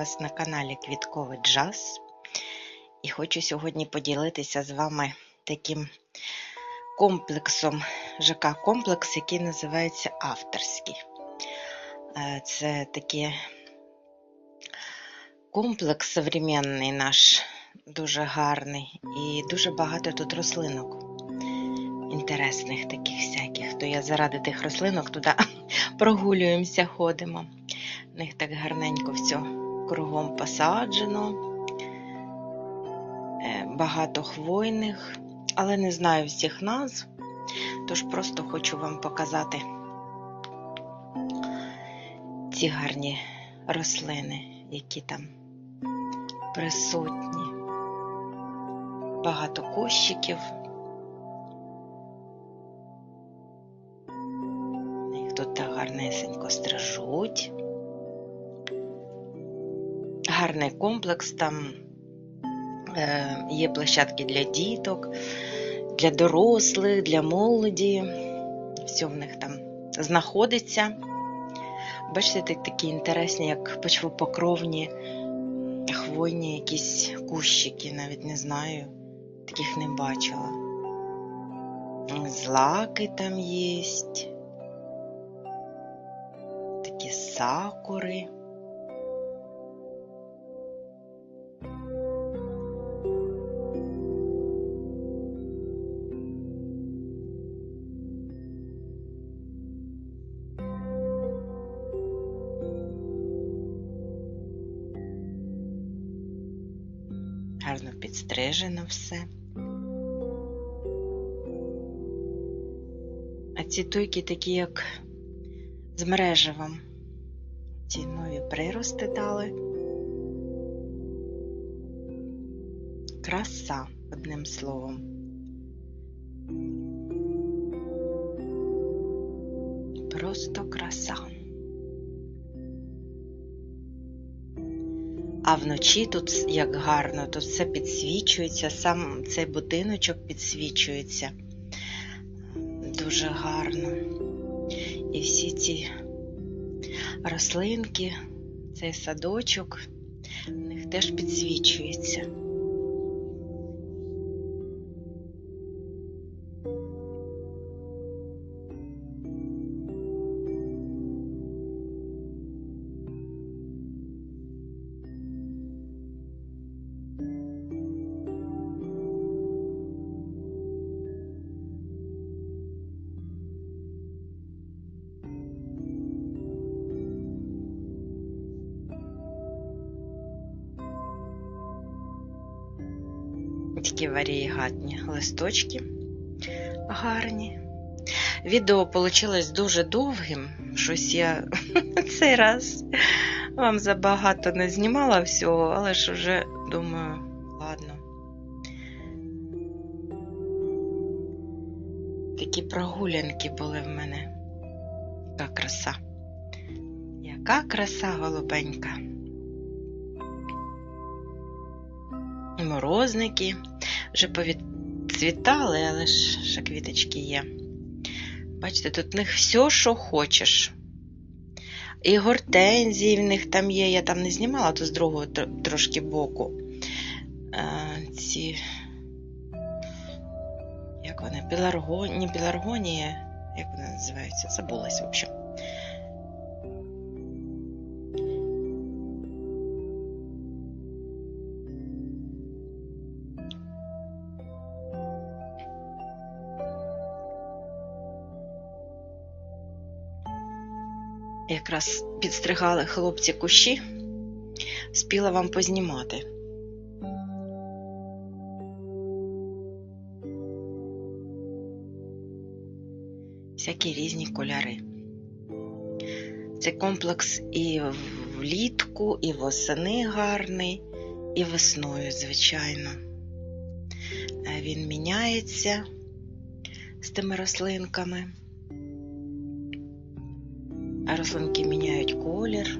Вас на каналі Квітковий Джаз. І хочу сьогодні поділитися з вами таким комплексом, ЖК-комплекс, який називається авторський. Е, Це такий комплекс современний наш, дуже гарний. І дуже багато тут рослинок. Інтересних таких всяких. То я заради тих рослинок туди прогулюємося, ходимо. В них так гарненько все кругом посаджено. Е, Багато хвойних, але не знаю всіх назв, тож просто хочу вам показати ці гарні рослини, які там присутні. Багато кущиків. Тут так гарнесенько стрижуть гарний комплекс. Там е, є площадки для діток, для дорослих, для молоді. Все в них там знаходиться. Бачите, так- такі інтересні, як почвопокровні, хвойні якісь кущики, навіть не знаю, таких не бачила. Злаки там є, такі сакури. Підстрижено все. А ці туйки такі, як з мережевом. Ці нові прирости дали. Краса, одним словом. Просто краса. А вночі тут як гарно, тут все підсвічується, сам цей будиночок підсвічується. Дуже гарно. І всі ці рослинки, цей садочок, в них теж підсвічується. Такі варієгатні листочки гарні. Відео вийшло дуже довгим. Щось я цей раз вам забагато не знімала всього, але ж вже думаю, ладно. Такі прогулянки були в мене. Яка краса. Яка краса голубенька. Морозники вже повідцвітали, але ж ще квіточки є. Бачите, тут в них все, що хочеш. І гортензії в них там є, я там не знімала, то з другого трошки боку. Е, ці. Як вони? Пеларгонія, не пеларгонія, як вона називається? Забулась, в общем. Якраз підстригали хлопці кущі, спіла вам познімати. Всякі різні кольори. Це комплекс і влітку, і восени гарний, і весною, звичайно. Е, Він міняється з тими рослинками. Рослинки міняють колір.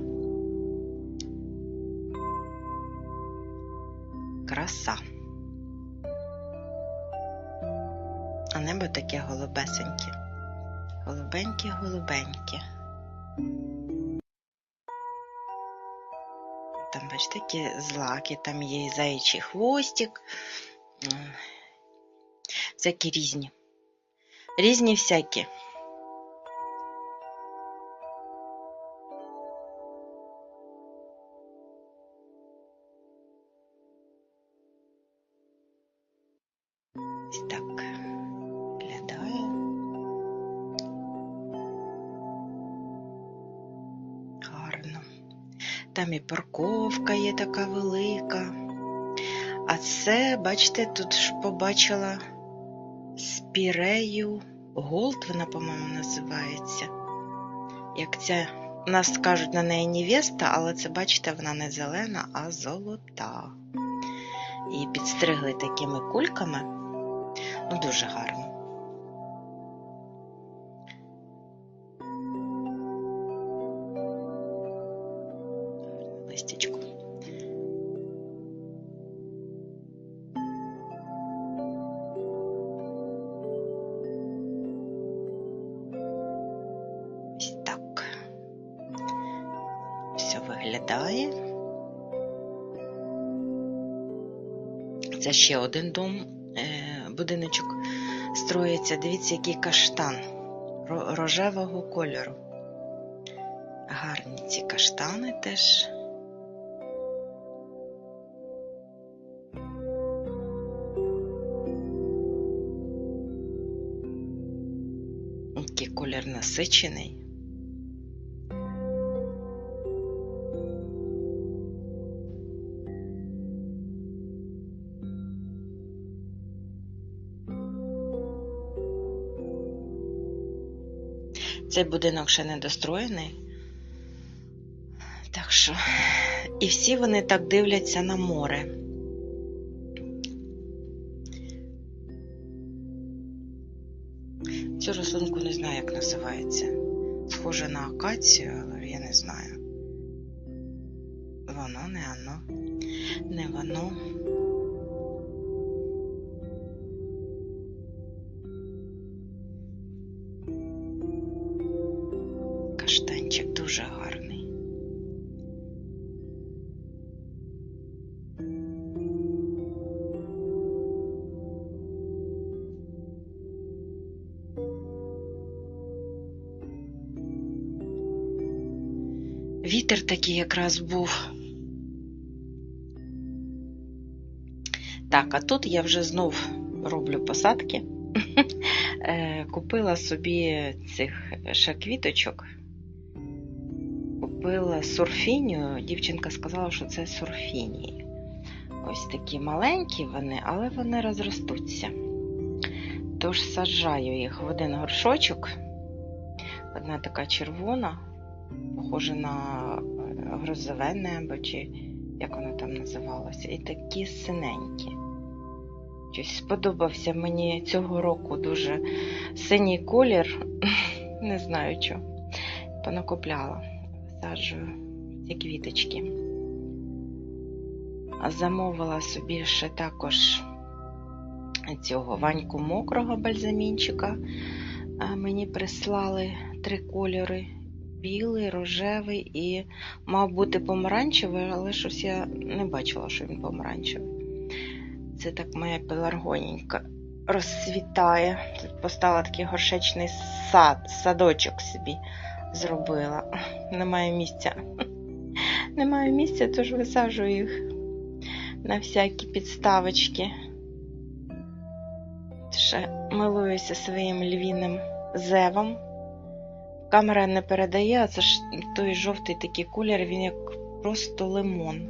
Краса. А небо таке голубесеньке. Голубеньке, голубеньке. Там, бачите, такі злаки, там є і заячий хвостик. Всякі різні. Різні всякі. Там і парковка є така велика. А це, бачите, тут ж побачила спірею Голд, вона, по-моєму, називається. Як ця, у нас кажуть на неї невеста, але це, бачите, вона не зелена, а золота. Її підстригли такими кульками. Ну, дуже гарно. Гарне. Ось так. Все виглядає. Це ще один дом, е, будиночок строїться. Дивіться, який каштан рожевого кольору. Гарні ці каштани теж. Насичений. Цей будинок ще не достроєний. Так що, і всі вони так дивляться на море. Цю рослинку не знаю, як називається. Схоже на акацію, але я не знаю. Воно, не оно, Не воно. Вітер такий якраз був. Так, а тут я вже знов роблю посадки. Е, Купила собі цих ще квіточок. Купила сурфінію. Дівчинка сказала, що це сурфінії. Ось такі маленькі вони, але вони розростуться. Тож саджаю їх в один горшочок. Одна така червона, похожа на е, грозове небо, чи як воно там називалося, і такі синенькі. Щось сподобався мені цього року дуже синій колір. Не знаю чого. Понакупляла. Висаджую ці квіточки. Замовила собі ще також цього ваньку мокрого бальзамінчика. Мені прислали три кольори: білий, рожевий і, мав бути помаранчевий, але щось я не бачила, що він помаранчевий. Це так моя пеларгонінька розцвітає. Тут поставила такий горшечний сад, садочок собі зробила. Немає місця. Немає місця, тож висаджую їх на всякі підставочки. Ще милуюся своїм львіним зевом. Камера не передає, а це ж той жовтий такий колір, він як просто лимон.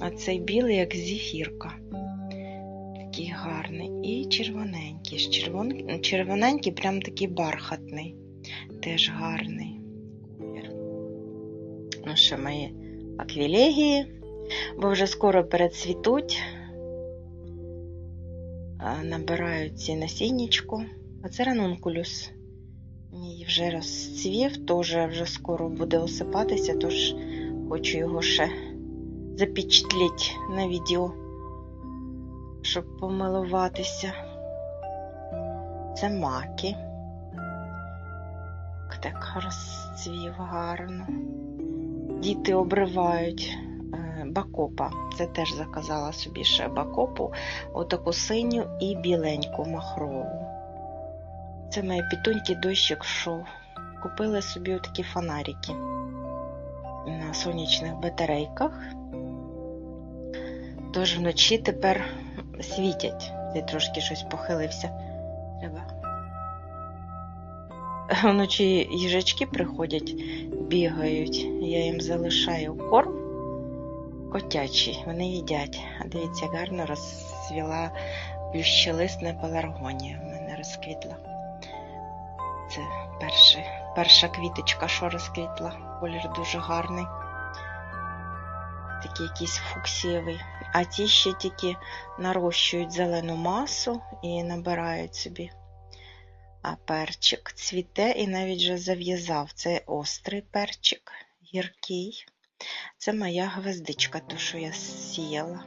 А цей білий, як зефірка. Такий гарний. І червоненький. Червон... Червоненький, прям такий бархатний. Теж гарний колір. Ну, що мої аквілегії, бо вже скоро перецвітуть. Набирають ці насіннячку. А це ранункулюс. Мій вже розцвів, теж вже скоро буде осипатися, тож хочу його ще запечатліти на відео, щоб помилуватися. Це маки. Так розцвів гарно. Діти обривають е, бакопа. Це теж заказала собі ще бакопу, отаку синю і біленьку махрову. Це мої пітуньки дощик йшов. Купили собі такі фонарики на сонячних батарейках. Тож вночі тепер світять. Ти трошки щось похилився. Треба. Вночі їжачки приходять, бігають. Я їм залишаю корм котячий, вони їдять. А дивіться, гарно розцвіла плющелисна пеларгонія. В мене розквітла. Це перший, перша квіточка, що розквітла. Колір дуже гарний. Такий якийсь фуксієвий. А ті ще тільки нарощують зелену масу і набирають собі. А перчик цвіте і навіть вже зав'язав. Це острий перчик, гіркий. Це моя гвоздичка, то, що я сіяла.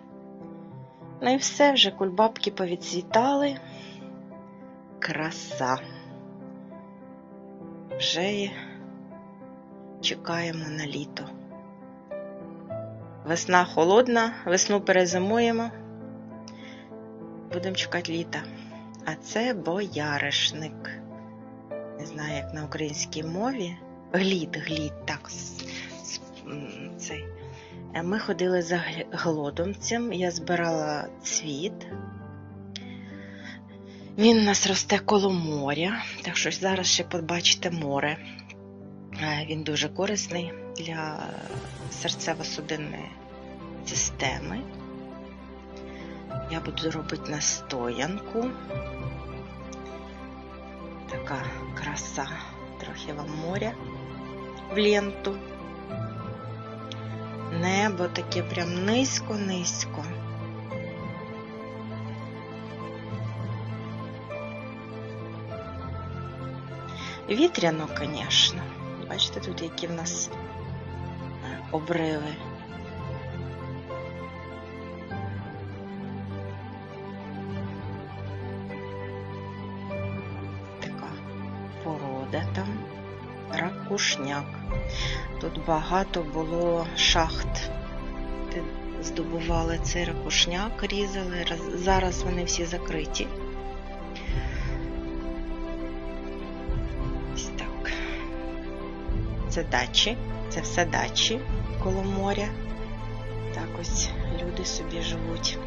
Ну і все, вже кульбабки повідцвітали. Краса. Вже чекаємо на літо. Весна холодна, весну перезимуємо. Будемо чекати літа. А це бояришник. Не знаю, як на українській мові. Глід, глід, так. Цей. Ми ходили за глодомцем, я збирала цвіт. Він у нас росте коло моря, так що зараз ще побачите море. Він дуже корисний для серцево-судинної системи. Я буду робити настоянку. Така краса, трохи вам моря в ленту. Небо таке прям низько-низько. Вітряно, звісно. Бачите, тут які в нас обриви. Така порода там, ракушняк. Тут багато було шахт, здобували цей ракушняк, різали. Зараз вони всі закриті. Це дачі, це все дачі коло моря. Так ось люди собі живуть.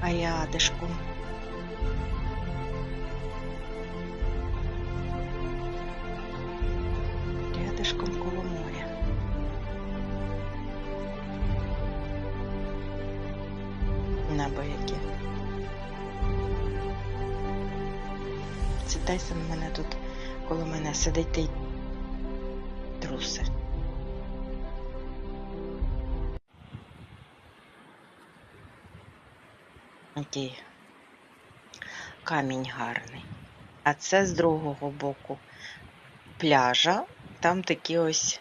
А я дешком. Рядишком коло моря. Яке. Це Тайсон в мене тут сидить і труси. Який камінь гарний. А це з другого боку пляжа. Там такі ось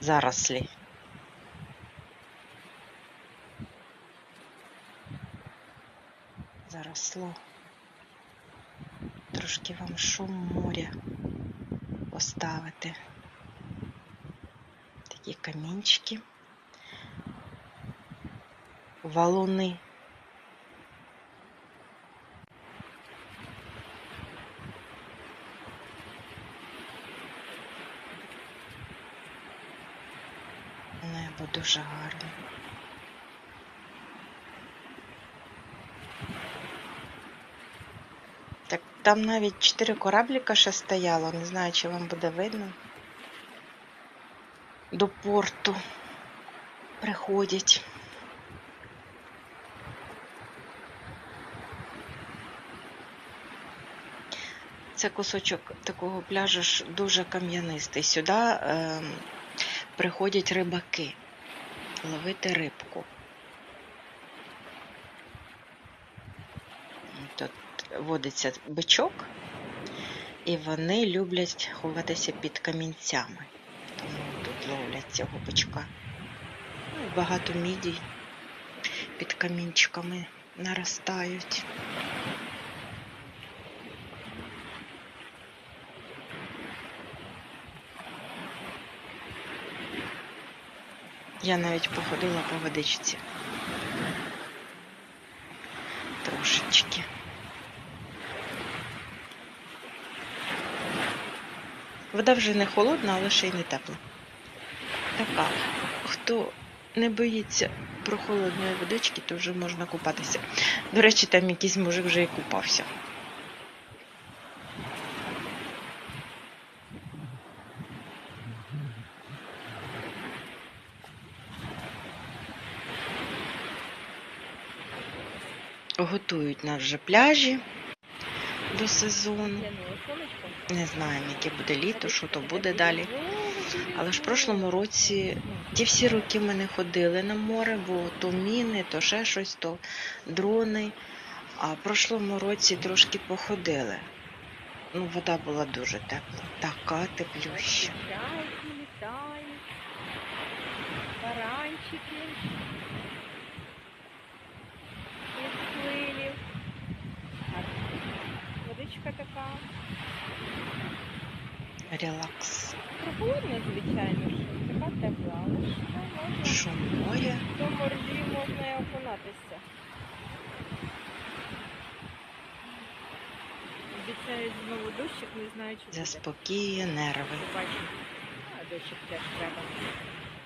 зарослі. Заросло. Трошки вам шум моря поставити. Такі камінчики, валуни. Небо дуже гарне. Так там навіть чотири корабліка ще стояло, не знаю, чи вам буде видно. До порту приходять. Це кусочок такого пляжу ж дуже кам'янистий. Сюди е, приходять рибаки ловити рибку. Водиться бичок, і вони люблять ховатися під камінцями. Тому тут ловлять цього бичка. Ну, багато мідій під камінчиками наростають. Я навіть походила по водичці. Трошечки. Вода вже не холодна, але ще й не тепла. Така. Хто не боїться прохолодної водички, то вже можна купатися. До речі, там якийсь мужик вже і купався. Готують нас вже пляжі до сезону. Не знаємо, яке буде літо, що то буде далі. Але ж в прошлому році ті всі роки ми не ходили на море, бо то міни, то ще щось, то дрони. А в прошлому році трошки походили. Ну, вода була дуже тепла. Така теплюща. Баранчики, водичка така. Релакс. Прохолодна, звичайно, що така тепла, але ну, можна. Шум моря. До моржі можна і окунатися. Обіцяють знову дощик, не знаю, чи буде. Заспокоює нерви. Побачимо. А дощик теж треба.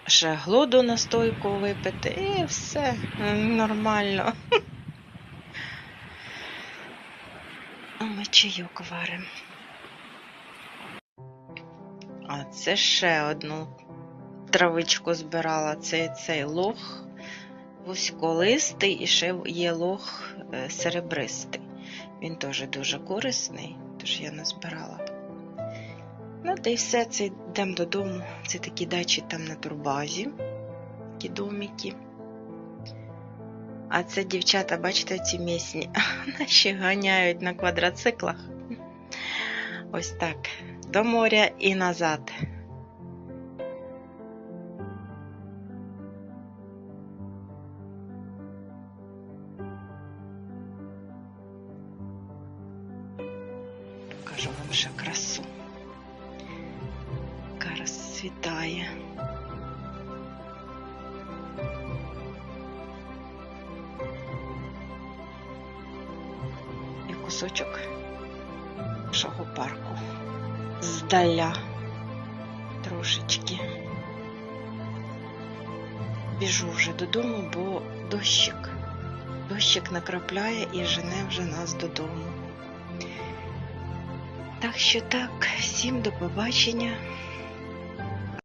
Ще глоду настойку випити і все нормально. А ми чайок варимо. А це ще одну травичку збирала. Це цей лох вузьколистий і ще є лох е, серебристий. Він теж дуже корисний, тож я назбирала. Ну, та й все, це йдемо додому. Це такі дачі там на турбазі, такі домики. А це дівчата, бачите, ці місні, наші ганяють на квадроциклах. Ось так. До моря і назад. Покажу вам ще красу. Яка розцвітає. Кусочок нашого парку. Здаля трошечки. Біжу вже додому, бо дощик. Дощик накрапляє і жене вже нас додому. Так що так, всім до побачення.